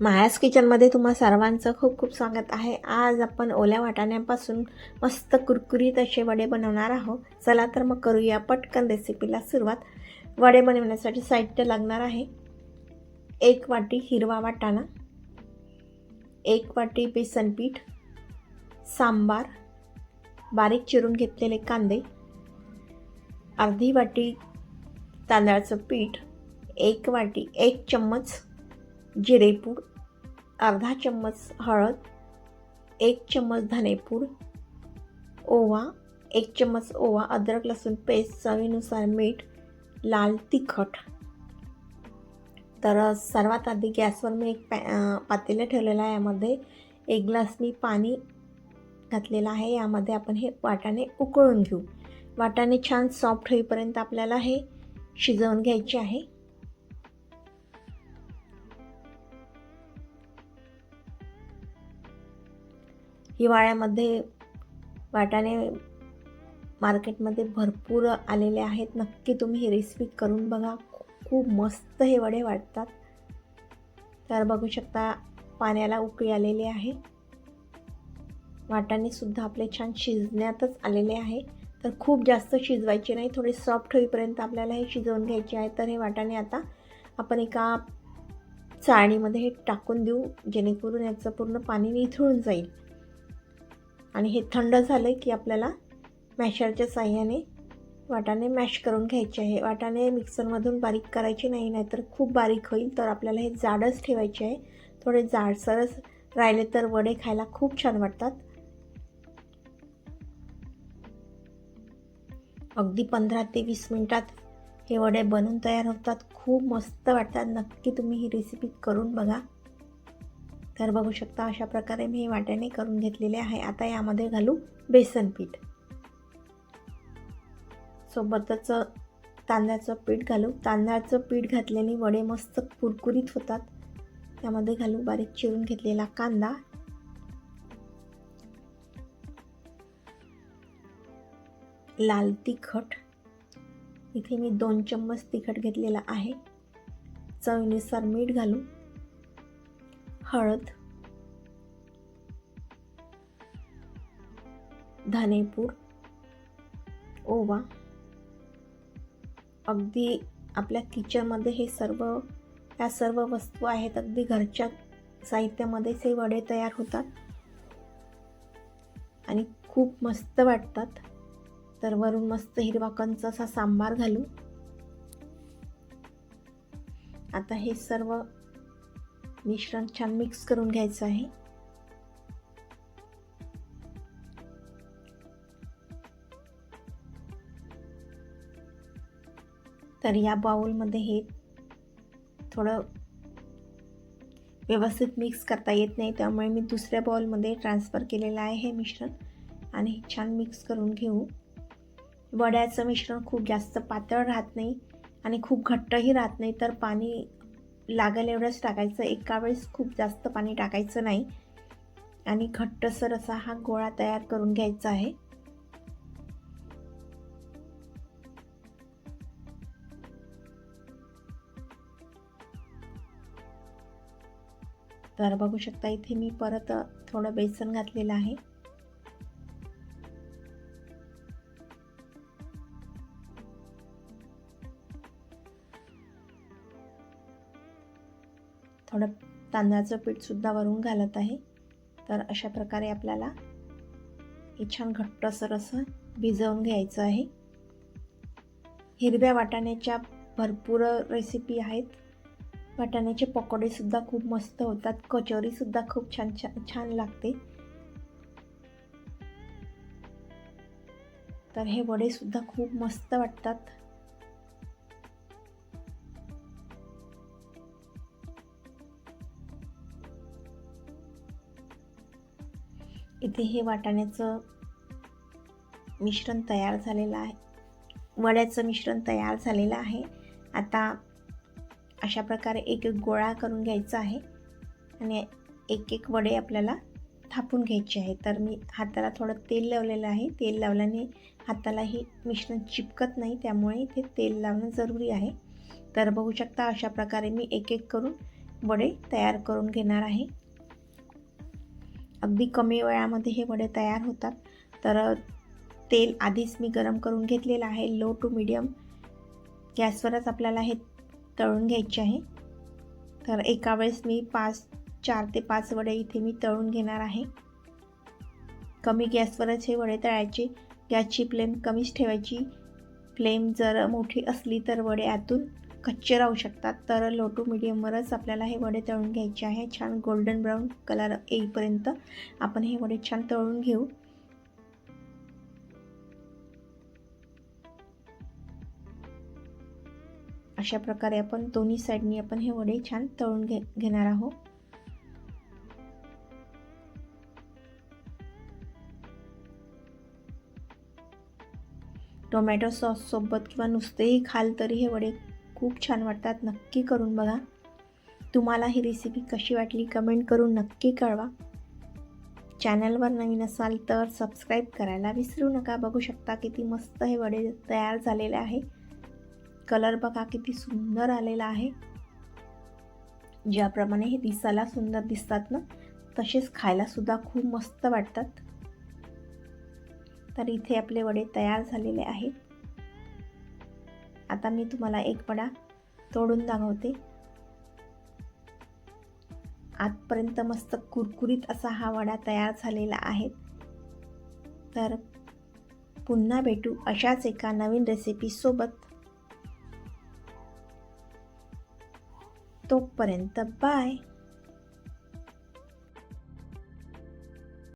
मायास किचनमध्ये तुम्हा सर्वांचं खूप खूप स्वागत आहे. आज आपण ओल्या वाटाण्यापासून मस्त कुरकुरीत असे वडे बनवणार आहोत. चला तर मग करूया पटकन रेसिपीला सुरुवात. वडे बनवण्यासाठी साहित्य लागणार आहे. एक वाटी हिरवा वाटाणा एक वाटी बेसन पीठ सांबार बारीक चिरून घेतलेले कांदे अर्धी वाटी तांदळाचं पीठ एक वाटी एक चम्मच जिरेपूड अर्धा चम्मच हळद एक चम्मच धनेपूड ओवा एक चम्मच ओवा अद्रक लसूण पेस्ट चवीनुसार मीठ लाल तिखट. तर सर्वात आधी गॅसवर मी एक पॅ पातेलं ठेवलेलं आहे. यामध्ये एक ग्लास मी पाणी घातलेलं आहे. यामध्ये आपण हे वाटाणे उकळून घेऊ. वाटाणे छान सॉफ्ट होईपर्यंत आपल्याला हे शिजवून घ्यायचे आहे. हिवाळ्यामध्ये वाटाणे मार्केटमध्ये भरपूर आलेले आहेत. नक्की तुम्ही ही रेसिपी करून बघा. खूप मस्त हे वडे वाटतात. तर बघू शकता पाण्याला उकळी आलेली आहे. वाटाणेसुद्धा आपले छान शिजण्यातच आलेले आहे. तर खूप जास्त शिजवायचे नाही. थोडे सॉफ्ट होईपर्यंत आपल्याला हे शिजवून घ्यायचे आहे. तर हे वाटाणे आता आपण एका चाळणीमध्ये हे टाकून देऊ. जेणेकरून याचं पूर्ण पाणी निथळून जाईल. आणि हे थंड झालं की आपल्याला मॅशरच्या साह्याने वाटाणे मॅश करून घ्यायचे आहे. वाटाणे मिक्सरमधून बारीक करायचे नाही नाहीतर खूप बारीक होईल. तर आपल्याला हे जाडच ठेवायचे आहे. थोडे जाडसरच राहिले तर वडे खायला खूप छान वाटतात. अगदी पंधरा ते वीस मिनटात हे वडे बनून तयार होतात. खूप मस्त वाटतात. नक्की तुम्ही ही रेसिपी करून बघा. तर बघू शकता अशा प्रकारे मी हे वाट्याने करून घेतलेले आहे. आता यामध्ये घालू बेसन पीठ. सोबतच तांदळाचं पीठ घालू. तांदळाचं पीठ घातल्याने वडे मस्त कुरकुरीत होतात. त्यामध्ये घालू बारीक चिरून घेतलेला कांदा. लाल तिखट. इथे मी दोन चम्मच तिखट घेतलेला आहे. चवीनुसार मीठ घालू. हळद धानेपूर ओवा. अगदी आपल्या किचनमध्ये हे सर्व या सर्व वस्तू आहेत अगदी घरच्या साहित्यामध्येच हे वडे तयार होतात. आणि खूप मस्त वाटतात. तर वरून मस्त हिरवा कंच असा सांबार घालू आता हे सर्व मिश्रण छान मिक्स करून घ्यायचं आहे. तर या बाउलमध्ये हे थोडं व्यवस्थित मिक्स करता येत नाही त्यामुळे मी दुसऱ्या बाउलमध्ये ट्रान्सफर केलेलं आहे हे मिश्रण आणि हे छान मिक्स करून घेऊ. वड्याचं मिश्रण खूप जास्त पातळ राहत नाही आणि खूप घट्टही राहत नाही तर पाणी लागेल एवढंच टाकायचं. एका वेळेस खूप जास्त पाणी टाकायचं नाही. आणि घट्टसर असा हा गोळा तयार करून घ्यायचा आहे. तर बघू शकता इथे मी परत थोडं बेसन घातलेलं आहे. थोडं तांदळाचं पीठसुद्धा वरून घालत आहे. तर अशा प्रकारे आपल्याला हे छान घट्टसर असं भिजवून घ्यायचं आहे. हिरव्या वाटाण्याच्या भरपूर रेसिपी आहेत. वाटाण्याचे पकोडेसुद्धा खूप मस्त होतात. कचोरीसुद्धा खूप छान छान छान लागते. तर हे वडेसुद्धा खूप मस्त वाटतात. इथे हे वाटाण्याचं मिश्रण तयार झालेलं आहे. वड्याचं मिश्रण तयार झालेलं आहे. आता अशा प्रकारे एक एक गोळा करून घ्यायचा आहे आणि एक एक वडे आपल्याला थापून घ्यायचे आहे. तर मी हाताला थोडं तेल लावलेलं आहे. तेल लावल्याने हाताला हे मिश्रण चिपकत नाही त्यामुळे इथे तेल लावणं जरुरी आहे. तर बघू शकता अशा प्रकारे मी एक एक करून वडे तयार करून घेणार आहे. अगदी कमी वेळामध्ये हे वडे तयार होतात. तर तेल आधीच मी गरम करून घेतलेलं आहे. लो टू मिडियम गॅसवरच आपल्याला हे तळून घ्यायचे आहे. तर एका वेळेस मी पाच चार ते पाच वडे इथे मी तळून घेणार आहे. कमी गॅसवरच हे वडे तळायचे. गॅसची फ्लेम कमीच ठेवायची. फ्लेम जर मोठी असली तर वडे आतून कच्चे राहू शकतात. तर लो टू मिडियमवरच आपल्याला हे वडे तळून घ्यायचे आहे. छान गोल्डन ब्राऊन कलर येईपर्यंत आपण हे वडे छान तळून घेऊ. अशा प्रकारे आपण दोन्ही साईडनी आपण हे वडे छान तळून घे घेणार आहोत. टोमॅटो सॉससोबत किंवा नुसतेही खाल तरी हे वडे खूप छान वाटतात. नक्की करून बघा. तुम्हाला ही रेसिपी कशी वाटली कमेंट करून नक्की कळवा. चॅनलवर नवीन असाल तर सबस्क्राईब करायला विसरू नका. बघू शकता किती मस्त हे वडे तयार झालेले आहे. कलर बघा किती सुंदर आलेला आहे. ज्याप्रमाणे हे दिसायला सुंदर दिसतात ना तसेच खायलासुद्धा खूप मस्त वाटतात. तर इथे आपले वडे तयार झालेले आहेत. आता मी तुम्हाला एक वडा तोडून दाखवते. आजपर्यंत मस्त कुरकुरीत असा हा वडा तयार झालेला आहे. तर पुन्हा भेटू अशाच एका नवीन रेसिपीसोबत तोपर्यंत बाय